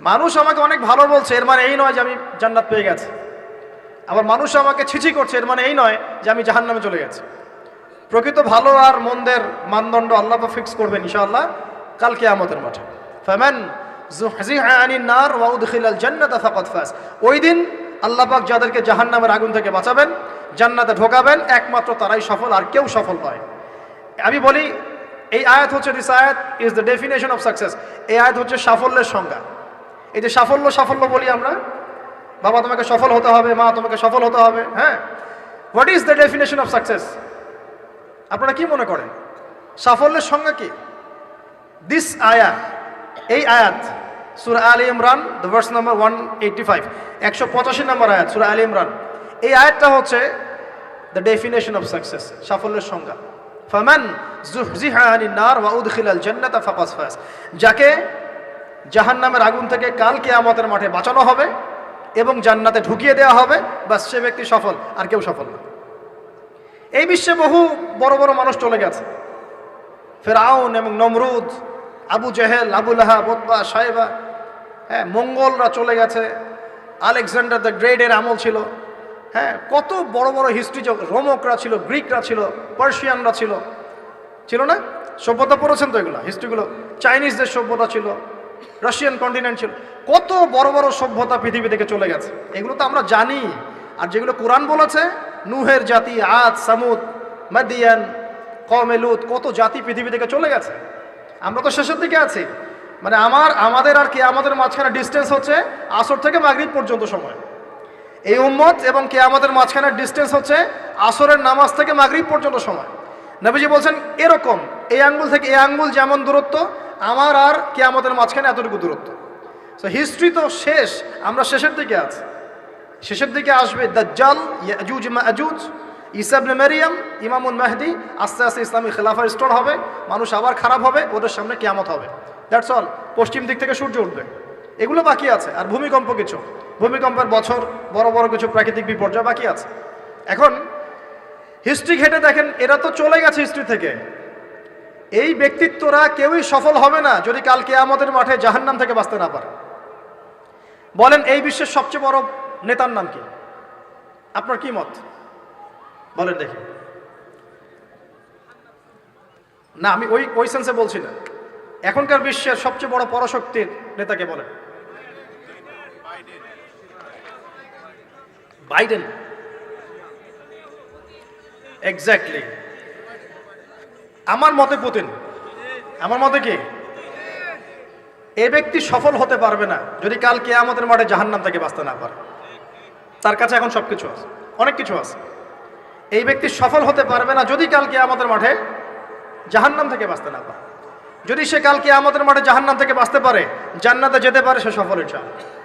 মানুষ আমাকে অনেক ভালো বলছে, এর মানে এই নয় যে আমি জান্নাত পেয়ে গেছি। আবার মানুষ আমাকে ছিছি করছে, এর মানে এই নয় যে আমি জাহান্নামে চলে গেছি। প্রকৃত ভালো আর মন্দের মানদণ্ড আল্লাহ ফিক্স করবেন ইনশাআল্লাহ কাল কিয়ামতের মাঠে। আনিন নার ওয়া উদখিলাল জান্নাতা ফাকাদ ওই দিন আল্লাহ যাদেরকে জাহান্নামের আগুন থেকে বাঁচাবেন, জান্নাতে ঢোকাবেন, একমাত্র তারাই সফল আর কেউ সফল নয়। আমি বলি, এই আয়াত হচ্ছে this is the definition of success এই আয়াত হচ্ছে সাফল্যের সংজ্ঞা। এই যে সাফল্য সাফল্য বলি আমরা। বাবা, তোমাকে সফল হতে হবে, মা তোমাকে সফল হতে হবে হ্যাঁ? What is the definition of success আপনারা কি মনে করেন? সাফল্যের সংজ্ঞা কি? দিস আয়া এই আয়াত সুরা আলী Imran the verse number one eighty five একশো পঁচাশি নম্বর আয়াত সুরা আলী ইমরান। এই আয়াতটা হচ্ছে দ্য ডেফিনেশন অফ সাকসেস সাফল্যের সংজ্ঞা। ফামান জুহজিহা আনিন নার ওয়া উদখিলাল জান্নাতা ফাকাস ফাজ। যাকে জাহান্নামের আগুন থেকে কাল কিয়ামতের মাঠে বাঁচানো হবে এবং জান্নাতে ঢুকিয়ে দেওয়া হবে। বা সে ব্যক্তি সফল, আর কেউ সফল না। এই বিশ্বে বহু বড় বড় মানুষ চলে গেছে। ফেরাউন এবং নমরুদ, আবু জেহেল, আবু লাহা বোতবা সাহেবা হ্যাঁ মঙ্গলরা চলে গেছে। আলেকজান্ডার দ্য গ্রেডের আমল ছিল। হ্যাঁ কত বড় বড় হিস্ট্রি রোমকরা ছিল, গ্রিকরা ছিল, পার্সিয়ানরা ছিল। ছিল না? সভ্যতা পড়েছেন তো এগুলো? হিস্ট্রিগুলো? চাইনিজদের সভ্যতা ছিল। রাশিয়ান কন্টিনেন্ট ছিল। কত বড় বড় সভ্যতা পৃথিবী থেকে চলে গেছে। এগুলো তো আমরা জানি। আর যেগুলো কোরআন বলেছে, নুহের জাতি, আদ, সামুদ, মাদিয়ান কমেলুদ কত জাতি পৃথিবী থেকে চলে গেছে। আমরা তো শেষের দিকে আছি। মানে আমার, আমাদের আর কি আমাদের মাঝখানে ডিস্টেন্স হচ্ছে আসর থেকে মাগরিব পর্যন্ত সময়। এই উম্মত এবং কে আমাদের মাঝখানে ডিস্টেন্স হচ্ছে আসরের নামাজ থেকে মাগরিব পর্যন্ত সময়। নবীজি বলছেন, এরকম, এই আঙ্গুল থেকে এই আঙ্গুল যেমন দূরত্ব আমার আর কে আমাদের মাঝখানে এতটুকু দূরত্ব। সো হিস্ট্রি তো শেষ, আমরা শেষের দিকে আছি। শেষের দিকে আসবে দাজ্জাল, ইয়াজুজ মাজুজ ইসাবনে মেরিয়াম ইমামুল মেহদি, আস্তে আস্তে ইসলামী খেলাফা স্টোর হবে, মানুষ আবার খারাপ হবে, ওদের সামনে কেয়ামত হবে। দ্যাটস অল পশ্চিম দিক থেকে সূর্য উঠবে। এগুলো বাকি আছে, আর ভূমিকম্প কিছু। ভূমিকম্পের বছর, বড় বড় কিছু প্রাকৃতিক বিপর্যয় বাকি আছে। এখন হিস্ট্রি ঘেটে দেখেন, এরা তো চলে গেছে হিস্ট্রি থেকে। এই ব্যক্তিত্বরা কেউই সফল হবে না যদি কাল কেয়ামতের মাঠে জাহান্নাম থেকে বাঁচতে না পারে। বলেন, এই বিশ্বের সবচেয়ে বড় নেতার নাম কি? আপনার কি মত? বলেন দেখি। না, আমি ওই ওই সেন্সে বলছি না। এখনকার বিশ্বের সবচেয়ে বড় পরশক্তির নেতাকে বলেন। বাইডেন। এক্স্যাক্টলি আমার মতে পুতিন। আমার মতে কি? এ ব্যক্তি সফল হতে পারবে না যদি কাল কে আমাদের মাঠে জাহান্নাম থেকে বাঁচতে না পারে। তার কাছে এখন সব কিছু আছে, অনেক কিছু আছে। এই ব্যক্তি সফল হতে পারবে না যদি কাল কে আমাদের মাঠে জাহান্নাম থেকে বাঁচতে না পারে। যদি সে কাল কে আমাদের মাঠে জাহান্নাম থেকে বাঁচতে পারে, জান্নাতে যেতে পারে, সে সফল ইনশাআল্লাহ।